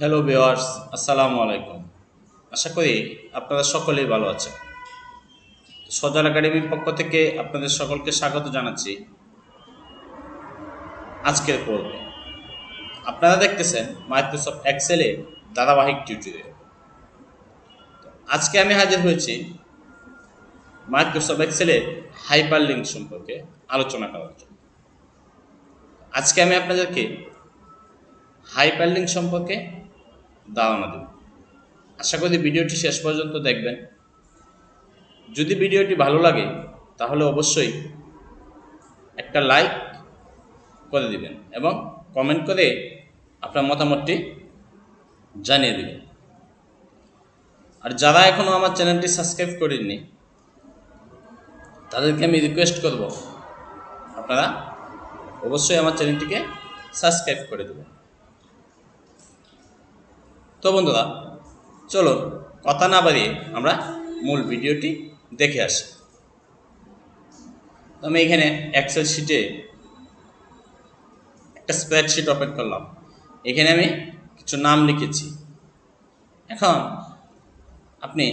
Hello viewers আসসালামু আলাইকুম আশা করি আপনারা সকলেই ভালো আছেন। সজল একাডেমির পক্ষ থেকে আপনাদের সকলকে স্বাগত জানাচ্ছি আজকের পর্বে। আপনারা দেখতেছেন মাইক্রোসফট এক্সেলের ধারাবাহিক টিউটোরিয়াল আজকে আমি হাজির হয়েছি মাইক্রোসফট এক্সেলের হাইপার লিঙ্ক সম্পর্কে আলোচনা করার জন্য। আজকে আমি আপনাদেরকে হাইপারলিঙ্ক সম্পর্কে ধারণা দেব আশা করি ভিডিওটি শেষ পর্যন্ত দেখবেন। যদি ভিডিওটি ভালো লাগে, তাহলে অবশ্যই একটা লাইক করে দিবেন এবং কমেন্ট করে আপনার মতামতটি জানিয়ে দিবেন। আর যারা এখনও আমার চ্যানেলটি সাবস্ক্রাইব করেননি, তাদেরকে আমি রিকোয়েস্ট করব, আপনারা অবশ্যই আমার চ্যানেলটিকে সাবস্ক্রাইব করে দেবেন। তো বন্ধুরা, চলো কথা না বাড়িয়ে আমরা মূল ভিডিওটি দেখে আসি। আমি এখানে এক্সেল শিটে একটা স্প্রেডশিট ওপেন করলাম। এখানে আমি কিছু নাম লিখেছি। এখন আপনি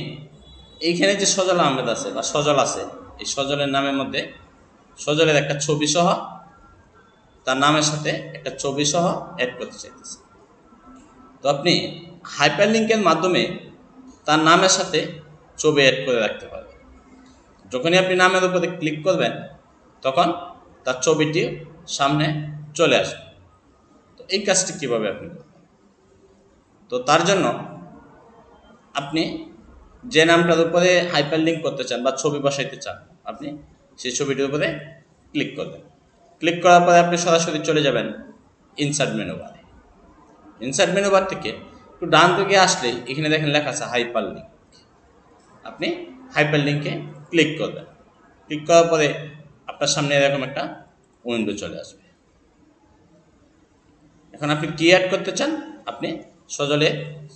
এইখানে যে সজল আহমেদ আছে বা সজল আছে, এই সজলের নামের মধ্যে সজলের একটা ছবি সহ তার নামের সাথে একটা ছবি সহ অ্যাড করতে চাইতেছে। তো আপনি হাইপারলিঙ্কের মাধ্যমে তার নামের সাথে ছবি অ্যাড করে রাখতে পারবেন যখনই আপনি নামের উপরে ক্লিক করবেন, তখন তার ছবিটি সামনে চলে আসবে। তো এই কাজটি কীভাবে আপনি তো তার জন্য আপনি যে নামটার উপরে হাইপারলিঙ্ক করতে চান বা ছবি বসাইতে চান, আপনি সেই ছবিটির উপরে ক্লিক করবেন। ক্লিক করার পরে আপনি সরাসরি চলে যাবেন ইনসার্ট মেনু বারে ইনসার্ট মেনু বার থেকে একটু ডান দিকে আসলেই এখানে দেখেন লেখা আছে হাইপার লিঙ্ক আপনি হাইপার লিঙ্কে ক্লিক করবেন। ক্লিক করার পরে আপনার সামনে এরকম একটা উইন্ডো চলে আসবে। এখন আপনি কি অ্যাড করতে চান? আপনি সজলে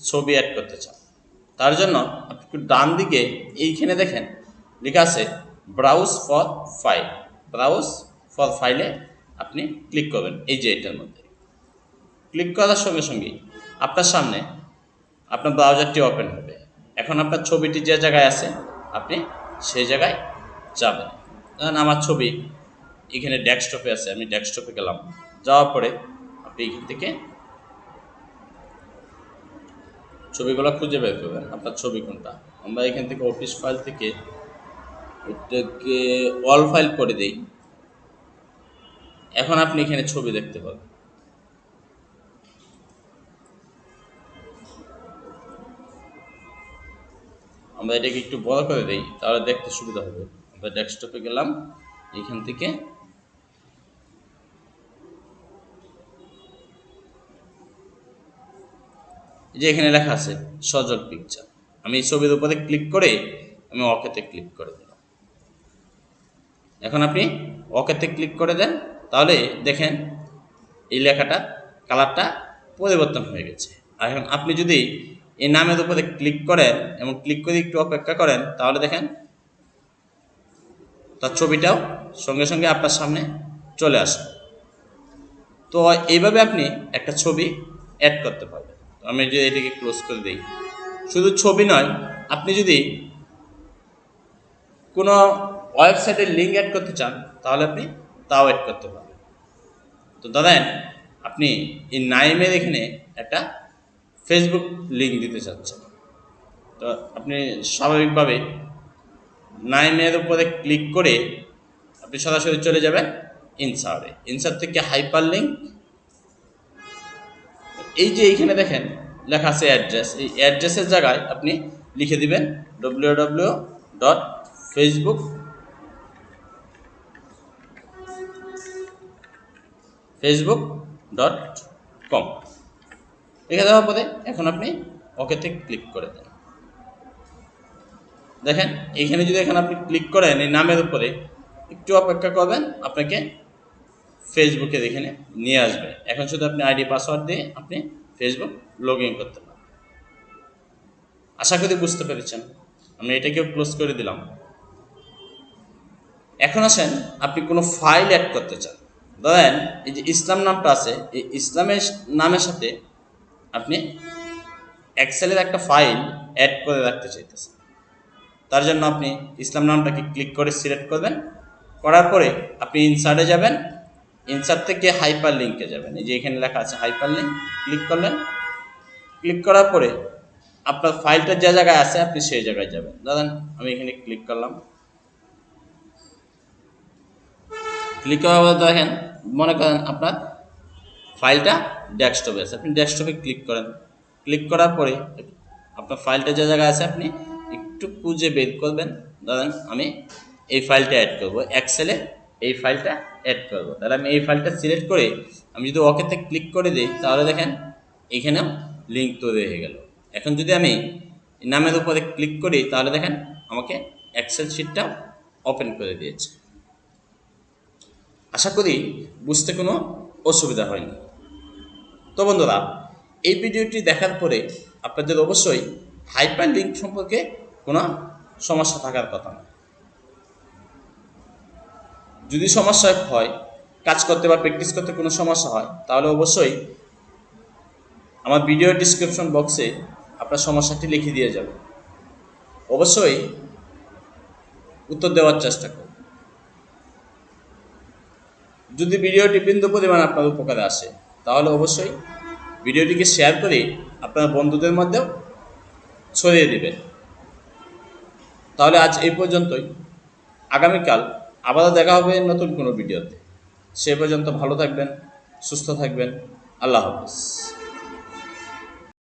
ছবি অ্যাড করতে চান। তার জন্য আপনি একটু ডান দিকে এইখানে দেখেন লেখা আছে browse for file browse for ফাইলে আপনি ক্লিক করবেন এই যে এটার মধ্যে। ক্লিক করার সঙ্গে সঙ্গেই আপনার সামনে আপনার ব্রাউজারটি ওপেন হবে। এখন আপনার ছবিটি যে জায়গায় আছে, আপনি সেই জায়গায় যাবেন। ধরেন আমার ছবি এখানে ডেস্কটপে আছে, আমি ডেস্কটপে গেলাম। যাওয়ার পরে আপনি এখান থেকে ছবিগুলো খুঁজে বের করবেন, আপনার ছবি কোনটা। আমরা এখান থেকে অফিস ফাইল থেকে এটাকে অল ফাইল করে দিই। এখন আপনি এখানে ছবি দেখতে পাবেন। আমরা এটাকে একটু বড় করে দিই, তাহলে দেখতে সুবিধা হবে। আমরা ডেস্কটপে গেলাম এখান থেকে যে এখানে লেখা আছে, সজল পিকচার আমি এই ছবির উপরে ক্লিক করে আমি অকেতে ক্লিক করে দিলাম। এখন আপনি অকেতে ক্লিক করে দেন, তাহলে দেখেন এই লেখাটা কালারটা পরিবর্তন হয়ে গেছে। আর এখন আপনি যদি এই নামের উপরে ক্লিক করেন এবং ক্লিক করে একটু অপেক্ষা করেন, তাহলে দেখেন তার ছবিটাও সঙ্গে সঙ্গে আপনার সামনে চলে আসে তো এইভাবে আপনি একটা ছবি অ্যাড করতে পারবেন। আমি যদি এটাকে ক্লোজ করে দিই। শুধু ছবি নয়, আপনি যদি কোনো ওয়েবসাইটের লিঙ্ক অ্যাড করতে চান, তাহলে আপনি তাও অ্যাড করতে পারবেন। তো দাদান আপনি এই নাইমের এখানে একটা ফেসবুক লিঙ্ক দিতে চাচ্ছেন। তো আপনি স্বাভাবিকভাবে নাইমের উপরে ক্লিক করে আপনি সরাসরি চলে যাবেন ইনসারে ইনসার থেকে হাইপার লিঙ্ক এই যে এইখানে দেখেন, লেখা আছে অ্যাড্রেস এই অ্যাড্রেসের জায়গায় আপনি লিখে দিবেন W W dot Facebook Facebook dot com লিখে দেওয়ার পরে এখন আপনি ওকেতে ক্লিক করে দেন। দেখেন, এইখানে যদি এখানে আপনি ক্লিক করেন, এই নামের উপরে একটু অপেক্ষা করবেন, আপনাকে ফেসবুকে এখানে নিয়ে আসবে। এখন শুধু আপনি আইডি পাসওয়ার্ড দিয়ে আপনি ফেসবুক লগ ইন করতে পারেন আশা করি বুঝতে পেরেছেন। আমি এটাকেও ক্লোজ করে দিলাম। এখন আসেন, আপনি কোনো ফাইল অ্যাড করতে চান। ধরেন, এই যে ইসলাম নামটা আছে, এই ইসলামের নামের সাথে আপনি এক্সেলের একটা ফাইল অ্যাড করে রাখতে চাইতেছেন। তার জন্য আপনি ইসলাম নামটাকে ক্লিক করে সিলেক্ট করবেন। করার পরে আপনি ইনসার্টে যাবেন। ইনসার্ট থেকে হাইপার লিঙ্কে যাবেন। এই যে এখানে লেখা আছে হাইপার লিঙ্ক ক্লিক করলেন। ক্লিক করার পরে আপনার ফাইলটা যে জায়গায় আছে, আপনি সেই জায়গায় যাবেন। দাদা আমি এখানে ক্লিক করলাম। ক্লিক করার দেখেন, মনে করেন আপনার ফাইলটা ডেস্কটপে আছে। আপনি ডেস্কটপে ক্লিক করেন। ক্লিক করার পরে আপনার ফাইলটা যে জায়গায় আছে, আপনি একটু খুঁজে বের করবেন। ধরেন আমি এই ফাইলটা অ্যাড করব। এক্সেলে এই ফাইলটা অ্যাড করব। তাহলে আমি এই ফাইলটা সিলেক্ট করে আমি যদি ওকেতে ক্লিক করে দিই, তাহলে দেখেন এখানেও লিঙ্ক তৈরি হয়ে গেল। এখন যদি আমি নামের উপরে ক্লিক করি, তাহলে দেখেন আমাকে এক্সেল শিটটাও ওপেন করে দিয়েছে। আশা করি বুঝতে কোনো অসুবিধা হয়নি। তো বন্ধুরা, এই ভিডিওটি দেখার পরে আপনাদের অবশ্যই হাইপার লিঙ্ক সম্পর্কে কোনো সমস্যা থাকার কথা না। যদি সমস্যা হয়, কাজ করতে বা প্র্যাকটিস করতে কোনো সমস্যা হয়, তাহলে অবশ্যই আমার ভিডিও ডিসক্রিপশন বক্সে আপনার সমস্যাটি লিখে দিয়ে যাবে অবশ্যই উত্তর দেওয়ার চেষ্টা করুন। যদি ভিডিওটি বিন্দু পরিমাণ আপনার উপকারে আসে তাহলে অবশ্যই ভিডিওটিকে শেয়ার করে আপনার বন্ধুদের মধ্যেও ছড়িয়ে দেবেন। তাহলে আজ এই পর্যন্তই। আগামীকাল আবারও দেখা হবে নতুন কোনো ভিডিওতে। সে পর্যন্ত ভালো থাকবেন, সুস্থ থাকবেন। আল্লাহ হাফিজ।